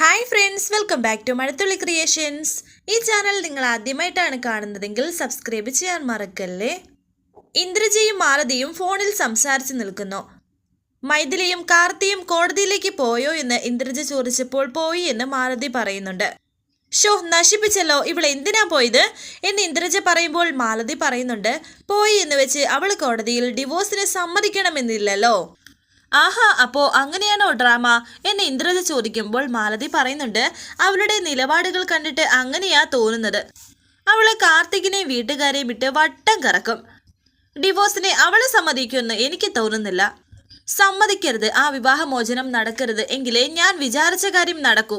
Hi friends welcome back to Mazhathulli creations ഈ channel നിങ്ങൾ ആദ്യമായിട്ടാണ് കാണുന്നതെങ്കിൽ സബ്സ്ക്രൈബ് ചെയ്യാൻ മറക്കല്ലേ? ഇന്ദ്രജയും മാലതിയും ഫോണിൽ സംസാരിച്ച് നിൽക്കുന്നു. മൈഥിലിയും കാർത്തിയും കോടതിയിലേക്ക് പോയോ എന്ന് ഇന്ദ്രജ ചോദിച്ചപ്പോൾ പോയി എന്ന് മാലതി പറയുന്നുണ്ട്. ഷോ നശിപ്പിച്ചല്ലോ ഇവൾ എന്തിനാ പോയത്? എന്ന് ഇന്ദ്രജ പറയുമ്പോൾ മാലതി പറയുന്നുണ്ട് പോയി എന്ന് വെച്ച് അവൾ കോടതിയിൽ ഡിവോഴ്സിന് സമ്മതിക്കണമെന്നില്ലല്ലോ. ആഹാ അപ്പോ അങ്ങനെയാണോ ഡ്രാമ? എന്ന് ഇന്ദ്രജ ചോദിക്കുമ്പോൾ മാലതി പറയുന്നുണ്ട് അവളുടെ നിലപാടുകൾ കണ്ടിട്ട് അങ്ങനെയാ തോന്നുന്നത്. അവൾ കാർത്തികിനെ വീട്ടുകാരെ വിട്ട് വട്ടം കറക്കും. ഡിവോഴ്സിനെ അവളെ സമ്മതിക്കുമെന്ന് എനിക്ക് തോന്നുന്നില്ല. സമ്മതിക്കരുത് ആ വിവാഹമോചനം നടക്കരുത് എങ്കിലേ ഞാൻ വിചാരിച്ച കാര്യം നടക്കൂ.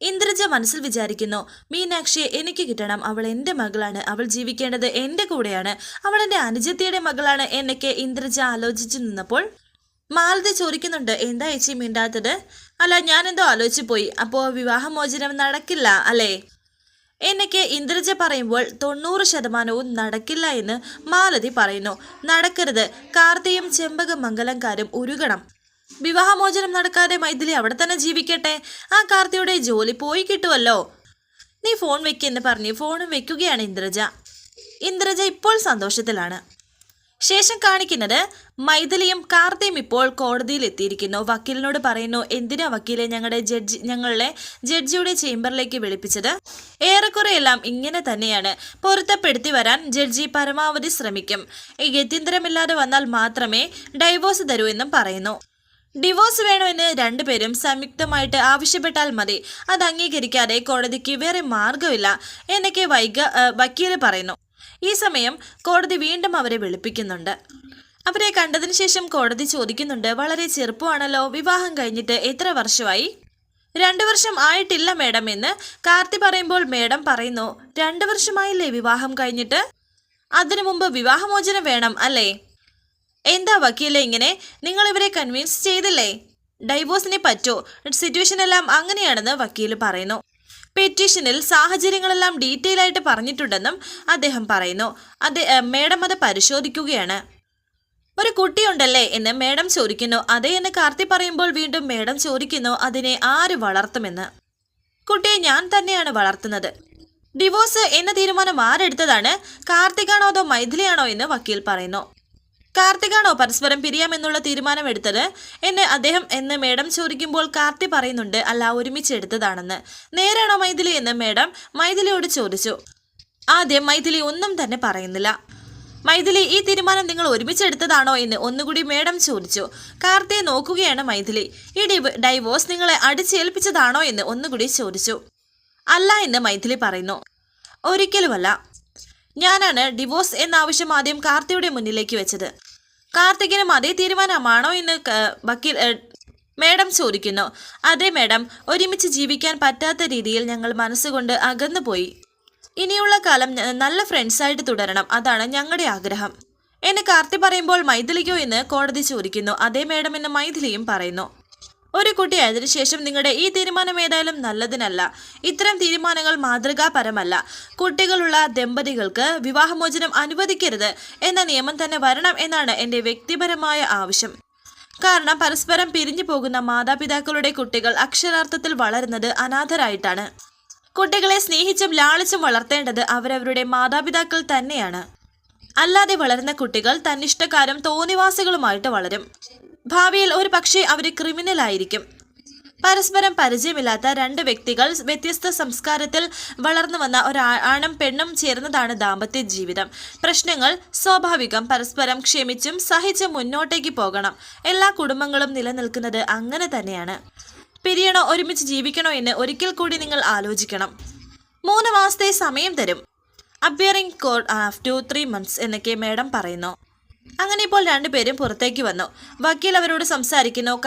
ഇന്ദ്രജ മനസ്സിൽ വിചാരിക്കുന്നു മീനാക്ഷിയെ എനിക്ക് കിട്ടണം അവൾ എന്റെ മകളാണ് അവൾ ജീവിക്കേണ്ടത് എന്റെ കൂടെയാണ് അവൾ എന്റെ അനുജത്തിയുടെ മകളാണ് എന്നൊക്കെ ഇന്ദ്രജ ആലോചിച്ചു നിന്നപ്പോൾ മാലതി ചോദിക്കുന്നുണ്ട് എന്താ ചേച്ചി മിണ്ടാത്തത്? അല്ല ഞാനെന്തോ ആലോചിച്ചു പോയി അപ്പോ വിവാഹമോചനം നടക്കില്ല അല്ലേ? എന്നൊക്കെ ഇന്ദ്രജ പറയുമ്പോൾ തൊണ്ണൂറ് ശതമാനവും നടക്കില്ല എന്ന് മാലതി പറയുന്നു. നടക്കരുത്. കാർത്തിയും ചെമ്പകമംഗലംകാരും ഉരുകണം വിവാഹമോചനം നടക്കാതെ മൈഥിലി അവിടെ തന്നെ ജീവിക്കട്ടെ. ആ കാർത്തിയുടെ ജോലി പോയി കിട്ടുമല്ലോ നീ ഫോൺ വെക്കെന്ന് പറഞ്ഞ് ഫോണും വെക്കുകയാണ് ഇന്ദ്രജ. ഇന്ദ്രജ ഇപ്പോൾ സന്തോഷത്തിലാണ്. ശേഷം കാണിക്കുന്നത് മൈഥിലിയും കാർത്തിയും ഇപ്പോൾ കോടതിയിൽ എത്തിയിരിക്കുന്നു. വക്കീലിനോട് പറയുന്നു എന്തിനാ വക്കീലെ ഞങ്ങളുടെ ജഡ്ജി ഞങ്ങളുടെ ജഡ്ജിയുടെ ചേംബറിലേക്ക് വിളിപ്പിച്ചത്? ഏറെക്കുറെ എല്ലാം ഇങ്ങനെ തന്നെയാണ്. പൊരുത്തപ്പെടുത്തി വരാൻ ജഡ്ജി പരമാവധി ശ്രമിക്കും. ഗത്യന്തരമില്ലാതെ വന്നാൽ മാത്രമേ ഡൈവോഴ്സ് തരൂ എന്നും പറയുന്നു. ഡിവോഴ്സ് വേണമെന്ന് രണ്ടുപേരും സംയുക്തമായിട്ട് ആവശ്യപ്പെട്ടാൽ മതി. അത് അംഗീകരിക്കാതെ കോടതിക്ക് വേറെ മാർഗമില്ല എന്നൊക്കെ വൈക വക്കീൽ പറയുന്നു. ഈ സമയം കോടതി വീണ്ടും അവരെ വിളിപ്പിക്കുന്നുണ്ട്. അവരെ കണ്ടതിന് ശേഷം കോടതി ചോദിക്കുന്നുണ്ട് വളരെ ചെറുപ്പമാണല്ലോ വിവാഹം കഴിഞ്ഞിട്ട് എത്ര വർഷമായി? രണ്ടു വർഷം ആയിട്ടില്ല മേഡം എന്ന് കാർത്തി പറയുമ്പോൾ മേഡം പറയുന്നു രണ്ടു വർഷമായില്ലേ വിവാഹം കഴിഞ്ഞിട്ട്? അതിനു മുമ്പ് വിവാഹമോചനം വേണം അല്ലേ? എന്താ വക്കീലെ ഇങ്ങനെ? നിങ്ങൾ ഇവരെ കൺവിൻസ് ചെയ്തില്ലേ? ഡൈവോഴ്സിനെ പറ്റോ. സിറ്റുവേഷൻ എല്ലാം അങ്ങനെയാണെന്ന് വക്കീൽ പറയുന്നു. പെറ്റീഷനിൽ സാഹചര്യങ്ങളെല്ലാം ഡീറ്റെയിൽ ആയിട്ട് പറഞ്ഞിട്ടുണ്ടെന്നും അദ്ദേഹം പറയുന്നു. അതെ മേഡം അത് പരിശോധിക്കുകയാണ്. ഒരു കുട്ടിയുണ്ടല്ലേ എന്ന് മേഡം ചോദിക്കുന്നു. അതേ എന്ന് കാർത്തി പറയുമ്പോൾ വീണ്ടും മേഡം ചോദിക്കുന്നു അതിനെ ആര് വളർത്തുമെന്ന്? കുട്ടിയെ ഞാൻ തന്നെയാണ് വളർത്തുന്നത്. ഡിവോഴ്സ് എന്ന തീരുമാനം ആരെടുത്തതാണ്? കാർത്തികാണോ അതോ മൈഥിലിയാണോ? എന്ന് വക്കീൽ പറയുന്നു. കാർത്തികാണോ പരസ്പരം പിരിയാമെന്നുള്ള തീരുമാനം എടുത്തത് എന്നെ അദ്ദേഹം എന്ന് മേഡം ചോദിക്കുമ്പോൾ കാർത്തി പറയുന്നുണ്ട് അല്ല ഒരുമിച്ച് എടുത്തതാണെന്ന്. നേരാണോ മൈഥിലി? എന്ന് മേഡം മൈഥിലിയോട് ചോദിച്ചു. ആദ്യം മൈഥിലി ഒന്നും തന്നെ പറയുന്നില്ല. മൈഥിലി ഈ തീരുമാനം നിങ്ങൾ ഒരുമിച്ചെടുത്തതാണോ എന്ന് ഒന്നുകൂടി മേഡം ചോദിച്ചു. കാർത്തിയെ നോക്കുകയാണ് മൈഥിലി. ഈ ഡിവ് ഡൈവോഴ്സ് നിങ്ങളെ അടിച്ചേൽപ്പിച്ചതാണോ? എന്ന് ഒന്നുകൂടി ചോദിച്ചു. അല്ല എന്ന് മൈഥിലി പറയുന്നു. ഒരിക്കലുമല്ല. ഞാനാണ് ഡിവോഴ്സ് എന്ന ആവശ്യം ആദ്യം കാർത്തിയുടെ മുന്നിലേക്ക് വെച്ചത്. കാർത്തികിനും അതേ തീരുമാനമാണോ എന്ന് വക്കീൽ മേഡം ചോദിക്കുന്നു. അതെ മേഡം. ഒരുമിച്ച് ജീവിക്കാൻ പറ്റാത്ത രീതിയിൽ ഞങ്ങൾ മനസ്സുകൊണ്ട് അകന്നു പോയി ഇനിയുള്ള കാലം നല്ല ഫ്രണ്ട്സായിട്ട് തുടരണം. അതാണ് ഞങ്ങളുടെ ആഗ്രഹം. എന്നെ കാർത്തി പറയുമ്പോൾ മൈഥിലിക്കോ എന്ന് കോടതി ചോദിക്കുന്നു. അതേ മേഡം എന്ന് മൈഥിലിയും പറയുന്നു. ഒരു കുട്ടി അതിനുശേഷം നിങ്ങളുടെ ഈ തീരുമാനം ഏതായാലും നല്ലതിനല്ല. ഇത്തരം തീരുമാനങ്ങൾ മാതൃകാപരമല്ല. കുട്ടികളുള്ള ദമ്പതികൾക്ക് വിവാഹമോചനം അനുവദിക്കരുത് എന്ന നിയമം തന്നെ വരണം എന്നാണ് എന്റെ വ്യക്തിപരമായ ആവശ്യം. കാരണം പരസ്പരം പിരിഞ്ഞു പോകുന്ന മാതാപിതാക്കളുടെ കുട്ടികൾ അക്ഷരാർത്ഥത്തിൽ വളരുന്നത് അനാഥരായിട്ടാണ്. കുട്ടികളെ സ്നേഹിച്ചും ലാളിച്ചും വളർത്തേണ്ടത് അവരവരുടെ മാതാപിതാക്കൾ തന്നെയാണ്. അല്ലാതെ വളരുന്ന കുട്ടികൾ തന്നിഷ്ടക്കാരും തോന്നിവാസികളുമായിട്ട് വളരും. ഭാവിയിൽ ഒരു പക്ഷേ അവർ ക്രിമിനൽ ആയിരിക്കും പരസ്പരം പരിചയമില്ലാത്ത രണ്ട് വ്യക്തികൾ വ്യത്യസ്ത സംസ്കാരത്തിൽ വളർന്നു വന്ന ഒരു ആണും പെണ്ണും ചേർന്നതാണ് ദാമ്പത്യ ജീവിതം. പ്രശ്നങ്ങൾ സ്വാഭാവികം പരസ്പരം ക്ഷമിച്ചും സഹിച്ചും മുന്നോട്ടേക്ക് പോകണം. എല്ലാ കുടുംബങ്ങളും നിലനിൽക്കുന്നത് അങ്ങനെ തന്നെയാണ്. പിരിയണോ ഒരുമിച്ച് ജീവിക്കണോ എന്ന് ഒരിക്കൽ കൂടി നിങ്ങൾ ആലോചിക്കണം. മൂന്ന് മാസത്തെ സമയം തരും. Appearing code two three months എന്നൊക്കെ മേഡം പറയുന്നു. അങ്ങനെ ഇപ്പോൾ രണ്ടുപേരും പുറത്തേക്ക് വന്നു. വക്കീൽ അവരോട് സംസാരിക്കുന്നു.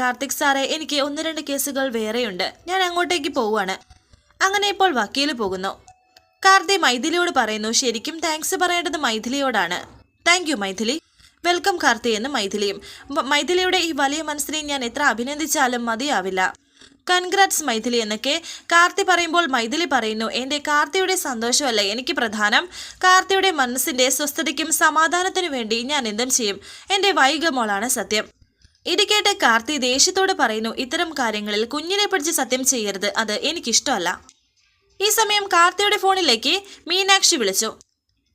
കാർത്തിക് സാറേ എനിക്ക് ഒന്ന് രണ്ട് കേസുകൾ വേറെയുണ്ട്. ഞാൻ അങ്ങോട്ടേക്ക് പോവുകയാണ്. അങ്ങനെ ഇപ്പോൾ വക്കീൽ പോകുന്നു. കാർത്തി മൈഥിലിയോട് പറയുന്നു ശരിക്കും താങ്ക്സ് പറയേണ്ടത് മൈഥിലിയോടാണ്. Thank you Maithili. Welcome Karthi എന്ന് മൈഥിലിയും. മൈഥിലിയുടെ ഈ വലിയ മനസ്സിനെ ഞാൻ എത്ര അഭിനന്ദിച്ചാലും മതിയാവില്ല. കൺഗ്രാറ്റ്സ് മൈഥിലി എന്നൊക്കെ കാർത്തി പറയുമ്പോൾ മൈഥിലി പറയുന്നു. എന്റെ കാർത്തിയുടെ സന്തോഷമല്ല എനിക്ക് പ്രധാനം. കാർത്തിയുടെ മനസ്സിന്റെ സ്വസ്ഥതയ്ക്കും സമാധാനത്തിനു വേണ്ടി ഞാൻ എന്തും ചെയ്യും. എന്റെ വൈകമോളാണ് സത്യം. ഇത് കേട്ട് കാർത്തി ദേഷ്യത്തോട് പറയുന്നു ഇത്തരം കാര്യങ്ങളിൽ കുഞ്ഞിനെ പിടിച്ച് സത്യം ചെയ്യരുത്. അത് എനിക്കിഷ്ടമല്ല. ഈ സമയം കാർത്തിയുടെ ഫോണിലേക്ക് മീനാക്ഷി വിളിച്ചു.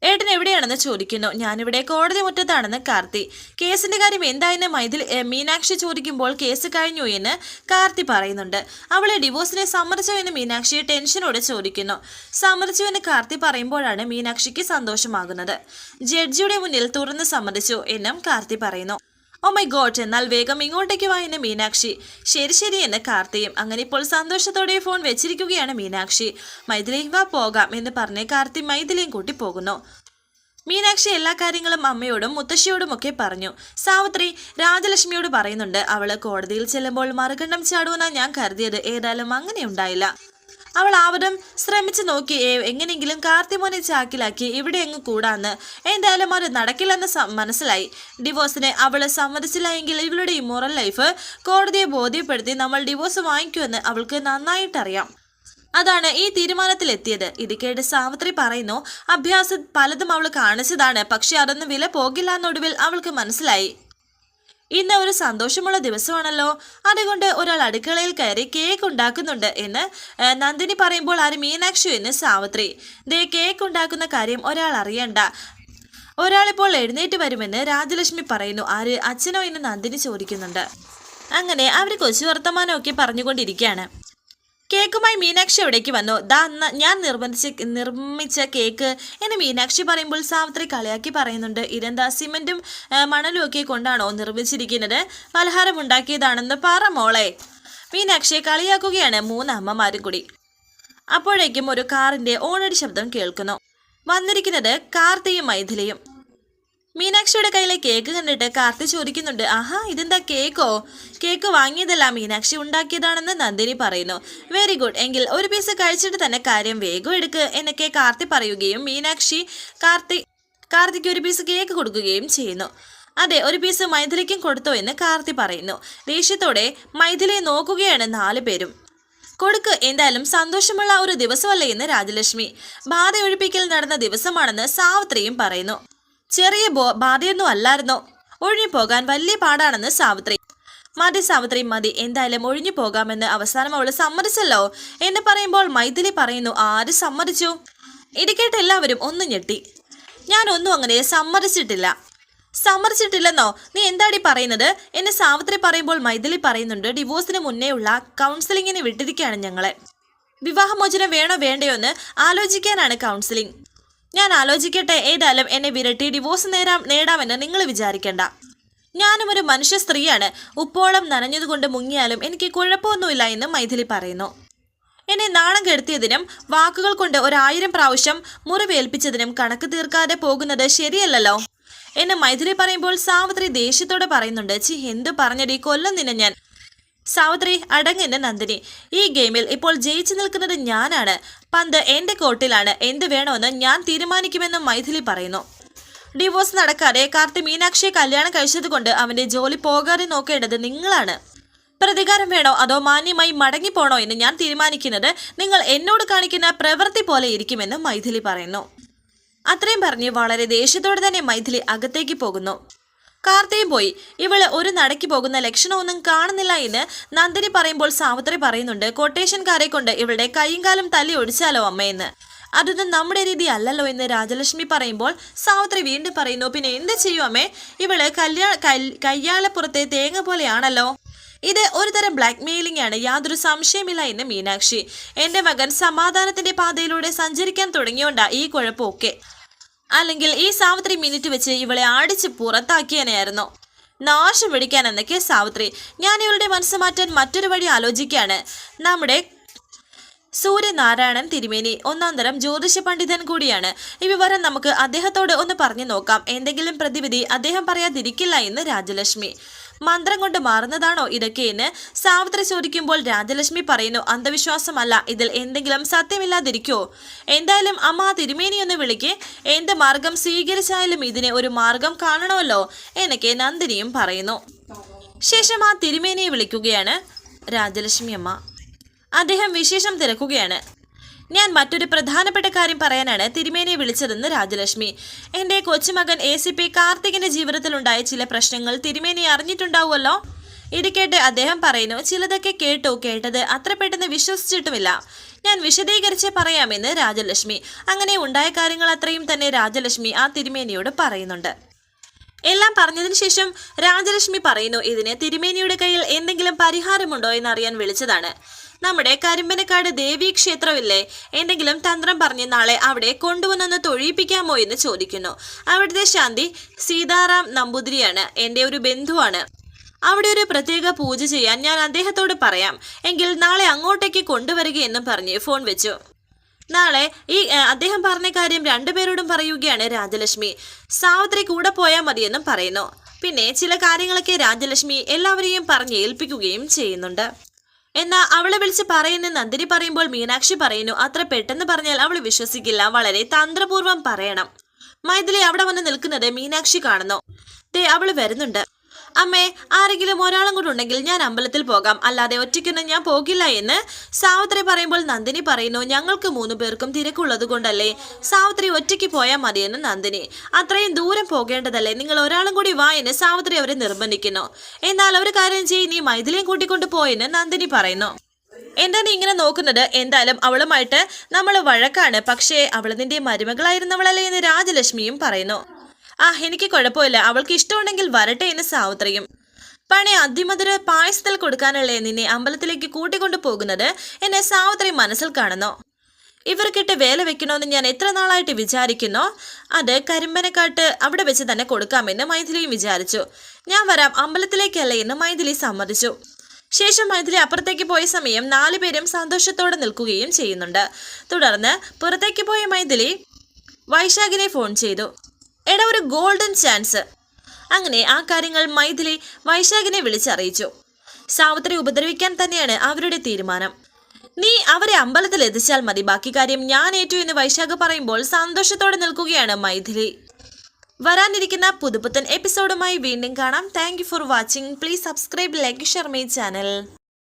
ഏട്ടൻ എവിടെയാണെന്ന് ചോദിക്കുന്നു. ഞാനിവിടെ കോടതി മുറ്റത്താണെന്ന് കാർത്തി. കേസിന്റെ കാര്യം എന്തായെന്ന് മൈതിൽ മീനാക്ഷി ചോദിക്കുമ്പോൾ കേസ് കഴിഞ്ഞു എന്ന് കാർത്തി പറയുന്നുണ്ട്. അവളെ ഡിവോഴ്സിനെ സമ്മതിച്ചോ എന്ന് മീനാക്ഷി ടെൻഷനോടെ ചോദിക്കുന്നു. സമ്മതിച്ചു എന്ന് കാർത്തി പറയുമ്പോഴാണ് മീനാക്ഷിക്ക് സന്തോഷമാകുന്നത്. ജഡ്ജിയുടെ മുന്നിൽ തുറന്ന് സമ്മതിച്ചു എന്നും കാർത്തി പറയുന്നു. ഓ മൈ ഗോഡ് എന്നാൽ വേഗം ഇങ്ങോട്ടേക്ക് വാ എന്ന് മീനാക്ഷി. ശരി ശരി എന്ന് കാർത്തിയും. അങ്ങനെ ഇപ്പോൾ സന്തോഷത്തോടെ ഫോൺ വെച്ചിരിക്കുകയാണ് മീനാക്ഷി. മൈഥിലി വാ പോകാം എന്ന് പറഞ്ഞ് കാർത്തി മൈഥിലിയും കൂട്ടി പോകുന്നു. മീനാക്ഷി എല്ലാ കാര്യങ്ങളും അമ്മയോടും മുത്തശ്ശിയോടും ഒക്കെ പറഞ്ഞു. സാവിത്രി രാജലക്ഷ്മിയോട് പറയുന്നുണ്ട് അവൾ കോടതിയിൽ ചെല്ലുമ്പോൾ മറുകണ്ഠം ചാടുമെന്നാണ് ഞാൻ കരുതിയത്. ഏതായാലും അങ്ങനെ ഉണ്ടായില്ല. അവൾ ആവതും ശ്രമിച്ചു നോക്കി എങ്ങനെയെങ്കിലും കാർത്തിമോനെ ചാക്കിലാക്കി ഇവിടെ എങ്ങ് കൂടാന്ന്. എന്തായാലും അവർ നടക്കില്ലെന്ന് മനസ്സിലായി. ഡിവോഴ്സിന് അവൾ സമ്മതിച്ചില്ല എങ്കിൽ ഇവളുടെ ഇമോറൽ ലൈഫ് കോടതിയെ ബോധ്യപ്പെടുത്തി നമ്മൾ ഡിവോഴ്സ് വാങ്ങിക്കുമെന്ന് അവൾക്ക് നന്നായിട്ടറിയാം. അതാണ് ഈ തീരുമാനത്തിലെത്തിയത്. ഇത് കേട്ട് സാവിത്രി പറയുന്നു അഭ്യാസം പലതും അവൾ കാണിച്ചതാണ് പക്ഷെ അതൊന്നും വില പോകില്ല എന്നൊടുവിൽ അവൾക്ക് മനസ്സിലായി. ഇന്ന് ഒരു സന്തോഷമുള്ള ദിവസമാണല്ലോ. അതുകൊണ്ട് ഒരാൾ അടുക്കളയിൽ കയറി കേക്ക് ഉണ്ടാക്കുന്നുണ്ട് എന്ന് നന്ദിനി പറയുമ്പോൾ ആര് മീനാക്ഷി എന്ന് സാവിത്രി. ദേ കേക്ക് ഉണ്ടാക്കുന്ന കാര്യം ഒരാൾ അറിയണ്ട. ഒരാളിപ്പോൾ എഴുന്നേറ്റ് വരുമെന്ന് രാജലക്ഷ്മി പറയുന്നു. ആര്? അച്ഛനോ എന്ന് നന്ദിനി ചോദിക്കുന്നുണ്ട്. അങ്ങനെ അവർ കൊച്ചു വർത്തമാനമൊക്കെ പറഞ്ഞുകൊണ്ടിരിക്കുകയാണ്. കേക്കുമായി മീനാക്ഷി അവിടേക്ക് വന്നു? ദാ ഞാൻ നിർബന്ധിച്ച് നിർമ്മിച്ച കേക്ക്. എന്ന് മീനാക്ഷി പറയുമ്പോൾ സാവിത്രി കളിയാക്കി പറയുന്നുണ്ട്. ഇതെന്താ സിമെന്റും മണലും ഒക്കെ കൊണ്ടാണോ നിർമ്മിച്ചിരിക്കുന്നത്? പലഹാരം ഉണ്ടാക്കിയതാണെന്ന് പറ മോളെ. മീനാക്ഷിയെ കളിയാക്കുകയാണ് മൂന്ന് അമ്മമാരും കൂടി. അപ്പോഴേക്കും ഒരു കാറിന്റെ ഓണടി ശബ്ദം കേൾക്കുന്നു. വന്നിരിക്കുന്നത് കാർത്തിയും മൈഥിലിയും. മീനാക്ഷിയുടെ കയ്യിലെ കേക്ക് കണ്ടിട്ട് കാർത്തി ചോദിക്കുന്നുണ്ട് ആഹാ ഇതെന്താ കേക്കോ? കേക്ക് വാങ്ങിയതല്ല മീനാക്ഷി ഉണ്ടാക്കിയതാണെന്ന് നന്ദിനി പറയുന്നു. വെരി ഗുഡ് എങ്കിൽ ഒരു പീസ് കഴിച്ചിട്ട് തന്നെ കാര്യം വേഗം എടുക്ക് എന്നൊക്കെ കാർത്തി പറയുകയും മീനാക്ഷി കാർത്തി കാർത്തിക്ക് ഒരു പീസ് കേക്ക് കൊടുക്കുകയും ചെയ്യുന്നു. അതെ ഒരു പീസ് മൈഥിലിക്കും കൊടുത്തോ എന്ന് കാർത്തി പറയുന്നു. ദേഷ്യത്തോടെ മൈഥിലിയെ നോക്കുകയാണ് നാലു പേരും. കൊടുക്ക് എന്തായാലും സന്തോഷമുള്ള ഒരു ദിവസമല്ലേ എന്ന് രാജലക്ഷ്മി? ബാധ ഒഴിപ്പിക്കൽ നടന്ന ദിവസമാണെന്ന് സാവിത്രിയും പറയുന്നു. ചെറിയ ബാധയൊന്നും അല്ലായിരുന്നോ? ഒഴിഞ്ഞു പോകാൻ വലിയ പാടാണെന്ന് സാവിത്രി. മതി സാവിത്രി മതി. എന്തായാലും ഒഴിഞ്ഞു പോകാമെന്ന് അവസാനം അവൾ സമ്മതിച്ചല്ലോ. എന്ന് പറയുമ്പോൾ മൈഥിലി പറയുന്നു ആര് സമ്മതിച്ചു? ഇടിക്കേട്ട് എല്ലാവരും ഒന്ന് ഞെട്ടി. ഞാനൊന്നും അങ്ങനെ സമ്മതിച്ചിട്ടില്ല. സമ്മതിച്ചിട്ടില്ലെന്നോ? നീ എന്താടി പറയുന്നത്? എന്നെ സാവിത്രി പറയുമ്പോൾ മൈഥിലി പറയുന്നുണ്ട് ഡിവോഴ്സിന് മുന്നേയുള്ള കൗൺസിലിങ്ങിന് വിട്ടിരിക്കുകയാണ് ഞങ്ങളെ. വിവാഹമോചനം വേണോ വേണ്ടയോ എന്ന് ആലോചിക്കാനാണ് കൗൺസിലിംഗ്. ഞാൻ ആലോചിക്കട്ടെ ഏതായാലും എന്നെ വിരട്ടി ഡിവോഴ്സ് നേരാം നേടാമെന്ന് നിങ്ങൾ വിചാരിക്കണ്ട. ഞാനും ഒരു മനുഷ്യ സ്ത്രീയാണ്. ഉപ്പോളം നനഞ്ഞതുകൊണ്ട് മുങ്ങിയാലും എനിക്ക് കുഴപ്പമൊന്നുമില്ല എന്ന് മൈഥിലി പറയുന്നു. എന്നെ നാണം കെടുത്തിയതിനും വാക്കുകൾ കൊണ്ട് ഒരായിരം പ്രാവശ്യം മുറിവേൽപ്പിച്ചതിനും കണക്ക് തീർക്കാതെ പോകുന്നത് ശരിയല്ലല്ലോ. എന്ന് മൈഥിലി പറയുമ്പോൾ സാവിത്രി ദേഷ്യത്തോടെ പറയുന്നുണ്ട് ചി എന്ത് പറഞ്ഞടി കൊല്ലം നിന്നെ ഞാൻ. സാവിത്രി അടങ്ങെന്ന് നന്ദിനി. ഈ ഗെയിമിൽ ഇപ്പോൾ ജയിച്ചു നിൽക്കുന്നത് ഞാനാണ്. പന്ത് എന്റെ കോർട്ടിലാണ് എന്ത് വേണമെന്ന് ഞാൻ തീരുമാനിക്കുമെന്നും മൈഥിലി പറയുന്നു. ഡിവോഴ്സ് നടക്കാതെ കാർത്തി മീനാക്ഷിയെ കല്യാണം കഴിച്ചതുകൊണ്ട് അവന്റെ ജോലി പോകാതെ നോക്കേണ്ടത് നിങ്ങളാണ്. പ്രതികാരം വേണോ അതോ മാന്യമായി മടങ്ങിപ്പോണോ എന്ന് ഞാൻ തീരുമാനിക്കുന്നത് നിങ്ങൾ എന്നോട് കാണിക്കുന്ന പ്രവൃത്തി പോലെ ഇരിക്കുമെന്ന് മൈഥിലി പറയുന്നു. അത്രയും പറഞ്ഞ് വളരെ ദേഷ്യത്തോടെ തന്നെ മൈഥിലി അകത്തേക്ക് പോകുന്നു. കാർത്തിയും പോയി. ഇവൾ ഒരു നടക്കി പോകുന്ന ലക്ഷണമൊന്നും കാണുന്നില്ല എന്ന് നന്ദിനി പറയുമ്പോൾ സാവിത്രി പറയുന്നുണ്ട് കൊട്ടേഷൻകാരെ കൊണ്ട് ഇവളുടെ കൈയും കാലും തല്ലി ഒടിച്ചാലോ അമ്മയെന്ന്? അതൊന്നും നമ്മുടെ രീതി അല്ലല്ലോ എന്ന് രാജലക്ഷ്മി പറയുമ്പോൾ സാവിത്രി വീണ്ടും പറയുന്നു പിന്നെ എന്ത് ചെയ്യും അമ്മേ? ഇവൾ കയ്യാലപ്പുറത്തെ തേങ്ങ പോലെയാണല്ലോ. ഇത് ഒരു തരം ബ്ലാക്ക് മെയിലിംഗ് ആണ്. യാതൊരു സംശയമില്ല എന്ന് മീനാക്ഷി. എന്റെ മകൻ സമാധാനത്തിന്റെ പാതയിലൂടെ സഞ്ചരിക്കാൻ തുടങ്ങിയോണ്ടാ ഈ കുഴപ്പമൊക്കെ. അല്ലെങ്കിൽ ഈ സാവിത്രി മിനിറ്റ് വെച്ച് ഇവളെ അടിച്ച് പുറത്താക്കിയനെയായിരുന്നു. നാശം പിടിക്കാൻ എന്നൊക്കെ സാവിത്രി. ഞാൻ ഇവളുടെ മനസ്സ് മാറ്റാൻ മറ്റൊരു വഴി ആലോചിക്കുകയാണ്. നമ്മുടെ സൂര്യനാരായണൻ തിരുമേനി ഒന്നാം തരം ജ്യോതിഷ പണ്ഡിതൻ കൂടിയാണ്. ഈ വിവരം നമുക്ക് അദ്ദേഹത്തോട് ഒന്ന് പറഞ്ഞു നോക്കാം. എന്തെങ്കിലും പ്രതിവിധി അദ്ദേഹം പറയാതിരിക്കില്ല എന്ന് രാജലക്ഷ്മി. മന്ത്രം കൊണ്ട് മാറുന്നതാണോ ഇതൊക്കെ എന്ന് സാവിത്രി ചോദിക്കുമ്പോൾ രാജലക്ഷ്മി പറയുന്നു അന്ധവിശ്വാസമല്ല ഇതിൽ എന്തെങ്കിലും സത്യമില്ലാതിരിക്കോ. എന്തായാലും അമ്മ തിരുമേനിയൊന്ന് വിളിക്ക്. എന്ത് മാർഗം സ്വീകരിച്ചാലും ഇതിനെ ഒരു മാർഗം കാണണമല്ലോ എന്നൊക്കെ നന്ദിനിയും പറയുന്നു. ശേഷം ആ തിരുമേനിയെ വിളിക്കുകയാണ് രാജലക്ഷ്മി അമ്മ. അദ്ദേഹം വിശേഷം തിരക്കുകയാണ്. ഞാൻ മറ്റൊരു പ്രധാനപ്പെട്ട കാര്യം പറയാനാണ് തിരുമേനിയെ വിളിച്ചതെന്ന് രാജലക്ഷ്മി. എന്റെ കൊച്ചുമകൻ എ സി പി കാർത്തികിന്റെ ജീവിതത്തിലുണ്ടായ ചില പ്രശ്നങ്ങൾ തിരുമേനി അറിഞ്ഞിട്ടുണ്ടാവുമല്ലോ? ഇത് കേട്ട് അദ്ദേഹം പറയുന്നു ചിലതൊക്കെ കേട്ടോ കേട്ടത് അത്ര പെട്ടെന്ന് വിശ്വസിച്ചിട്ടുമില്ല. ഞാൻ വിശദീകരിച്ച് പറയാമെന്ന് രാജലക്ഷ്മി. അങ്ങനെ ഉണ്ടായ കാര്യങ്ങൾ അത്രയും തന്നെ രാജലക്ഷ്മി ആ തിരുമേനിയോട് പറയുന്നുണ്ട്. എല്ലാം പറഞ്ഞതിന് ശേഷം രാജലക്ഷ്മി പറയുന്നു ഇതിന് തിരുമേനിയുടെ കയ്യിൽ എന്തെങ്കിലും പരിഹാരമുണ്ടോ എന്നറിയാൻ വിളിച്ചതാണ്. നമ്മുടെ കരിമ്പനക്കാട് ദേവീ ക്ഷേത്രമില്ലേ? എന്തെങ്കിലും തന്ത്രം പറഞ്ഞ് നാളെ അവിടെ കൊണ്ടുവന്നൊന്ന് തൊഴിയിപ്പിക്കാമോ എന്ന് ചോദിക്കുന്നു. അവിടുത്തെ ശാന്തി സീതാറാം നമ്പൂതിരിയാണ് എന്റെ ഒരു ബന്ധുവാണ്. അവിടെ ഒരു പ്രത്യേക പൂജ ചെയ്യാൻ ഞാൻ അദ്ദേഹത്തോട് പറയാം. എങ്കിൽ നാളെ അങ്ങോട്ടേക്ക് കൊണ്ടുവരികയെന്നും പറഞ്ഞ് ഫോൺ വെച്ചു. നാളെ ഈ അദ്ദേഹം പറഞ്ഞ കാര്യം രണ്ടുപേരോടും പറയുകയാണ് രാജലക്ഷ്മി. സാവിത്രി കൂടെ പോയാൽ മതിയെന്നും പറയുന്നു. പിന്നെ ചില കാര്യങ്ങളൊക്കെ രാജലക്ഷ്മി എല്ലാവരെയും പറഞ്ഞ് ഏൽപ്പിക്കുകയും ചെയ്യുന്നുണ്ട്. എന്നാൽ അവളെ വിളിച്ച് പറയുന്ന നന്ദിനി പറയുമ്പോൾ മീനാക്ഷി പറയുന്നു അത്ര പെട്ടെന്ന് പറഞ്ഞാൽ അവൾ വിശ്വസിക്കില്ല വളരെ തന്ത്രപൂർവം പറയണം. മൈഥിലി അവിടെ വന്ന് നിൽക്കുന്നത് മീനാക്ഷി കാണുന്നു. ദേ അവൾ വരുന്നുണ്ട്. അമ്മേ ആരെങ്കിലും ഒരാളും കൂടെ ഉണ്ടെങ്കിൽ ഞാൻ അമ്പലത്തിൽ പോകാം. അല്ലാതെ ഒറ്റയ്ക്കൊന്നും ഞാൻ പോകില്ല എന്ന് സാവിത്രി പറയുമ്പോൾ നന്ദിനി പറയുന്നു ഞങ്ങൾക്ക് മൂന്ന് പേർക്കും തിരക്കുള്ളത് കൊണ്ടല്ലേ? സാവിത്രി ഒറ്റയ്ക്ക് പോയാൽ മതിയെന്ന് നന്ദിനി. അത്രയും ദൂരം പോകേണ്ടതല്ലേ? നിങ്ങൾ ഒരാളും കൂടി വാ എന്ന് സാവിത്രി അവരെ നിർബന്ധിക്കുന്നു. എന്നാൽ ഒരു കാര്യം ചെയ്യ് നീ മൈഥിലിയും കൂട്ടിക്കൊണ്ട് പോയെന്ന് നന്ദിനി പറയുന്നു. എന്താ നീ ഇങ്ങനെ നോക്കുന്നത്? എന്തായാലും അവളുമായിട്ട് നമ്മൾ വഴക്കാണ്. പക്ഷേ അവൾ നിന്റെ മരുമകളായിരുന്നവളല്ലേ എന്ന് രാജലക്ഷ്മിയും പറയുന്നു. ആ എനിക്ക് കുഴപ്പമില്ല. അവൾക്ക് ഇഷ്ടമുണ്ടെങ്കിൽ വരട്ടെ എന്ന് സാവിത്രിയും. പണി അതിമധുര പായസത്തിൽ കൊടുക്കാനല്ലേ നിന്നെ അമ്പലത്തിലേക്ക് കൂട്ടിക്കൊണ്ടു പോകുന്നത് എന്നെ സാവത്രി മനസ്സിൽ കാണുന്നു. ഇവർക്കിട്ട് വേല വെക്കണമെന്ന് ഞാൻ എത്ര നാളായിട്ട് വിചാരിക്കുന്നു. അത് കരിമ്പനക്കാട്ട് അവിടെ വെച്ച് തന്നെ കൊടുക്കാമെന്ന് മൈഥിലിയും വിചാരിച്ചു. ഞാൻ വരാം. അമ്പലത്തിലേക്കല്ലേ എന്ന് മൈഥിലി സമ്മതിച്ചു. ശേഷം മൈഥിലി അപ്പുറത്തേക്ക് പോയ സമയം നാലു പേരും സന്തോഷത്തോടെ നിൽക്കുകയും ചെയ്യുന്നുണ്ട്. തുടർന്ന് പുറത്തേക്ക് പോയ മൈഥിലി വൈശാഖിനെ ഫോൺ ചെയ്തു. എടാ ഒരു ഗോൾഡൻ ചാൻസ്. അങ്ങനെ ആ കാര്യങ്ങൾ മൈഥിലി വൈശാഖിനെ വിളിച്ചറിയിച്ചു. സാവിത്രി ഉപദ്രവിക്കാൻ തന്നെയാണ് അവരുടെ തീരുമാനം. നീ അവരെ അമ്പലത്തിൽ എത്തിച്ചാൽ മതി. ബാക്കി കാര്യം ഞാൻ ഏറ്റു എന്ന് വൈശാഖ് പറയുമ്പോൾ സന്തോഷത്തോടെ നിൽക്കുകയാണ് മൈഥിലി. വരാനിരിക്കുന്ന പുതുപുത്തൻ എപ്പിസോഡുമായി വീണ്ടും കാണാം. Thank for watching please subscribe like share my channel